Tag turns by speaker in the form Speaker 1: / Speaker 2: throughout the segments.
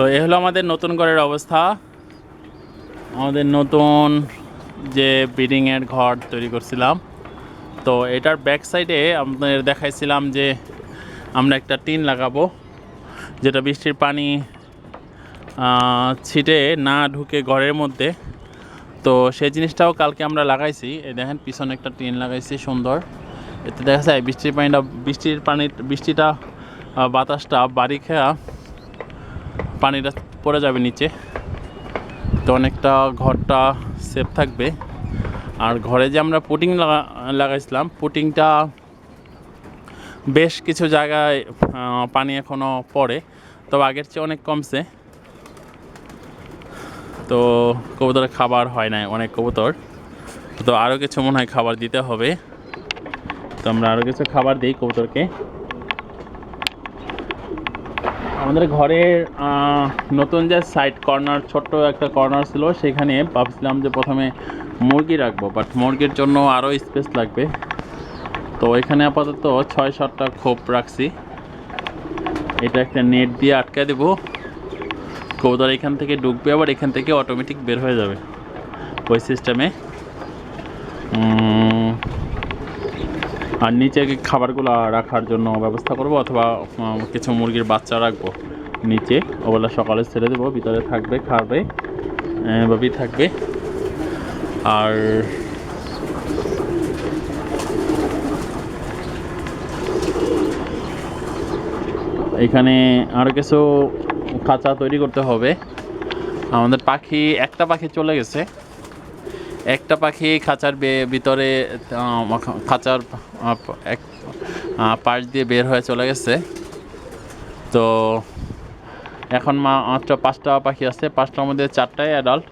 Speaker 1: তো এ হলো আমাদের নতুন ঘরের অবস্থা। আমাদের নতুন যে বিল্ডিংয়ের ঘর তৈরি করছিলাম। তো এটার ব্যাক সাইডে আপনাদের দেখাইছিলাম যে আমরা একটা টিন লাগাবো, যেটা বৃষ্টির পানি ছিটে না ঢুকে ঘরের মধ্যে। তো সেই জিনিসটাও কালকে আমরা লাগাইছি। এই দেখেন, পিছনে একটা টিন লাগাইছি, সুন্দর। এতে দেখা যায় বৃষ্টির পানিটা, বৃষ্টির পানি বৃষ্টিটা বাতাসটা বাড়ি খেয়া পানিটা পড়ে যাবে নিচে। তো অনেকটা ঘরটা সেফ থাকবে। আর ঘরে যে আমরা পুটিং লাগা, লাগাইছিলাম, পুটিংটা বেশ কিছু জায়গায় পানি এখনও পড়ে, তবে আগের চেয়ে অনেক কমছে। তো কবুতরের খাবার হয় না অনেক কবুতর। তো আরও কিছু মনে হয় খাবার দিতে হবে। তো আমরা আরও কিছু খাবার দিই কবুতরকে। আমাদের ঘরের নতুন যে সাইড কর্নার ছোট্ট একটা কর্নার ছিল, সেখানে ভাবছিলাম যে প্রথমে মুরগি রাখব বাট মুরগির জন্য আরও স্পেস লাগবে। তো এখানে আপাতত ছয় সাতটা খোপ রাখছি। এটা একটা নেট দিয়ে আটকে দেবো। কবুতর এখান থেকে ঢুকবে, আবার এখান থেকে অটোমেটিক বের হয়ে যাবে ওই সিস্টেমে আর নিচে খাবারগুলো রাখার জন্য ব্যবস্থা করব অথবা কিছু মুরগির বাচ্চা রাখব নিচে? ওগুলো সকালে ছেড়ে দেবো, ভিতরে থাকবে, খাবে এভাবেই থাকবে। আর এখানে আরও কিছু খাঁচা তৈরি করতে হবে। আমাদের পাখি, একটা পাখি চলে গেছে। একটা পাখি খাঁচার ভিতরে খাঁচার এক পাশ দিয়ে বের হয়ে চলে গেছে। তো এখন মাত্র পাঁচটা পাখি আছে। পাঁচটার মধ্যে চারটাই অ্যাডাল্ট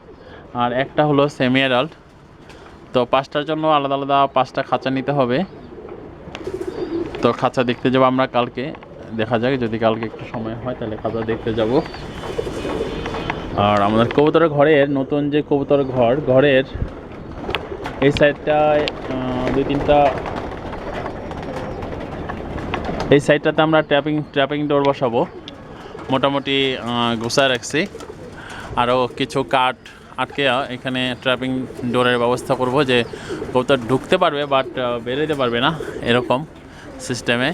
Speaker 1: আর একটা হলো সেমি অ্যাডাল্ট তো পাঁচটার জন্য আলাদা আলাদা পাঁচটা খাঁচা নিতে হবে। তো খাঁচা দেখতে যাব আমরা কালকে। দেখা যাক, যদি কালকে একটু সময় হয় তাহলে খাঁচা দেখতে যাব। আর আমাদের কবুতরের ঘরের, নতুন যে কবুতর ঘর, ঘরের এই সাইডটায় দুই তিনটা, এই সাইডটাতে আমরা ট্র্যাপিং ট্র্যাপিং ডোর বসাবো। মোটামুটি গোছায় রাখছি। আরও কিছু কাঠ আটকে এখানে ট্র্যাপিং ডোরের ব্যবস্থা করব যে কবুতর ঢুকতে পারবে, বাট বেরোতে পারবে না এরকম সিস্টেমে।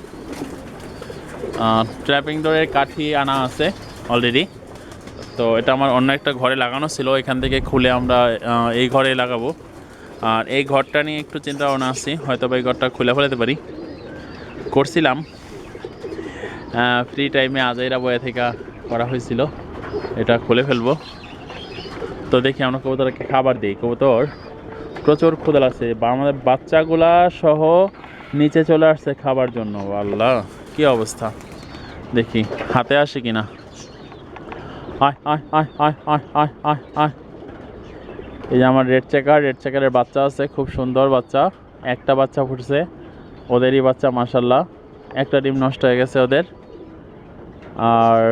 Speaker 1: ট্র্যাপিং ডোরের কাঠি আনা আছে অলরেডি। তো এটা আমার অন্য একটা ঘরে লাগানো ছিল, এখান থেকে খুলে আমরা এই ঘরে লাগাবো। আর এই ঘরটা নিয়ে একটু চিন্তা ভাবনা আছি হয়তো বা এই ঘরটা খুলে ফেলাতে পারি। করছিলাম। ফ্রি টাইমে আজাইরা বয়ে থেকে করা হয়েছিল। এটা খুলে ফেলব। তো দেখি আমরা কবুতরকে খাবার দিই। কবুতর, প্রচুর ক্ষুদা লাগছে বা আমাদের বাচ্চাগুলা সহ নিচে চলে আসছে খাবার জন্য। আল্লাহ, কি অবস্থা? দেখি, হাতে আসে কিনা? আয় আয় আয় আয় আয় আয় আয় আয়। এই যে আমার রেড চেকার রেড চেকারের বাচ্চা আছে, খুব সুন্দর বাচ্চা। একটা বাচ্চা ফুটছে, ওদেরই বাচ্চা মাসাল্লাহ একটা ডিম নষ্ট হয়ে গেছে ওদের। আর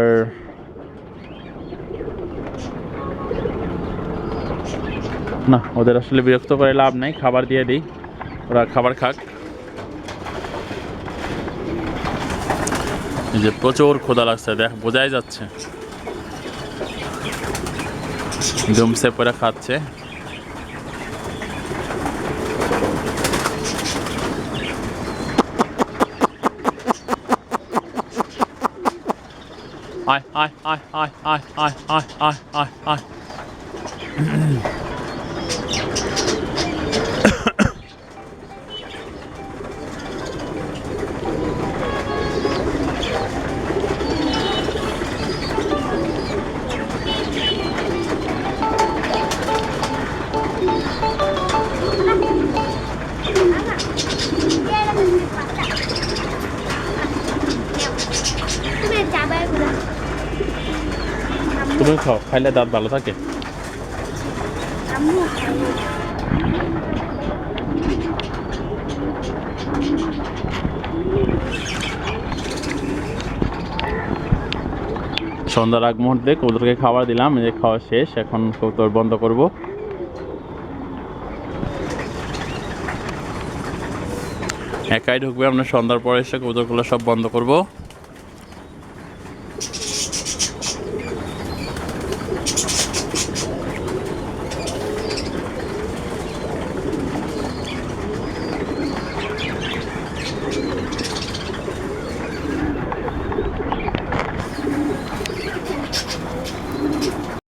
Speaker 1: না, ওদের আসলে বিরক্ত করে লাভ নেই, খাবার দিয়ে দিই, ওরা খাবার খাক। যে প্রচুর ক্ষুধা লাগছে, দেখ, বোঝাই যাচ্ছে। ডুমসে করে খাচ্ছে। I I I I I I I I I. hi.
Speaker 2: তুমি
Speaker 1: খাও খাইলে দাঁত ভালো থাকে। সন্ধ্যার আগ মুহূর্তে কবুতরকে খাবার দিলাম যে খাওয়া শেষ, এখন কবুতর বন্ধ করব। একাই ঢুকবে, আমরা সন্ধ্যার পরে এসে কবুতরগুলো সব বন্ধ করব।